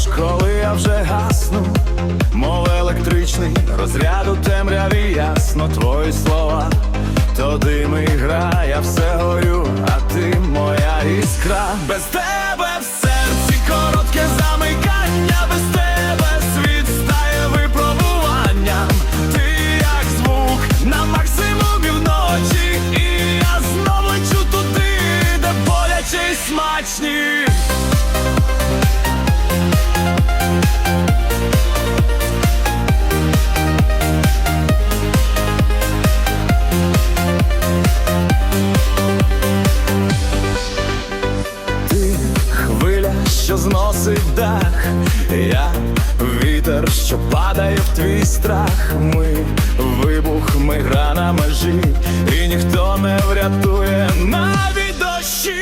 приходиш, коли я вже гасну, мов електричний розряд у темряві ясно твої слова, то дим і гра, я все горю, а ти моя іскра. Без тебе в серці коротке замикання, без тебе світ стає випробуванням. Ти як звук на максимумі вночі, і я знову лечу туди, де боляче й смачні. Що зносить дах, я вітер, що падає в твій страх. Ми вибух, ми гра на межі, і ніхто не врятує навіть дощі.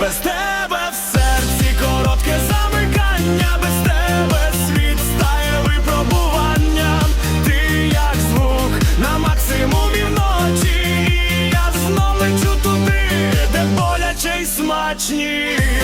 Без тебе в серці коротке замикання, без тебе світ стає випробуванням. Ти як звук на максимумі вночі. І Я знов лечу туди, де боляче й смачні.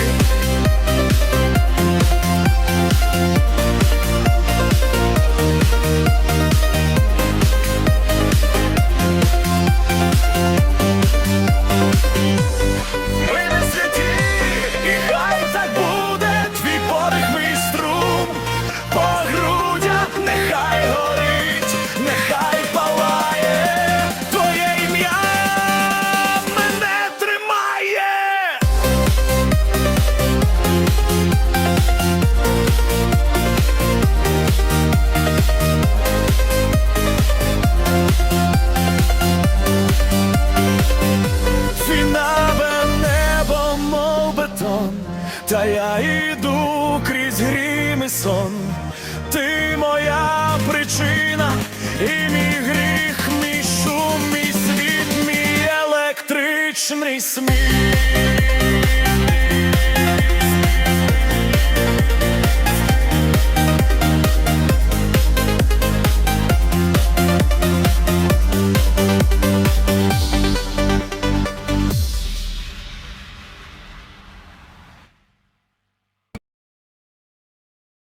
Та я йду крізь грім і сон. Ти моя причина, і мій гріх, мій шум, мій світ, мій електричний сміх.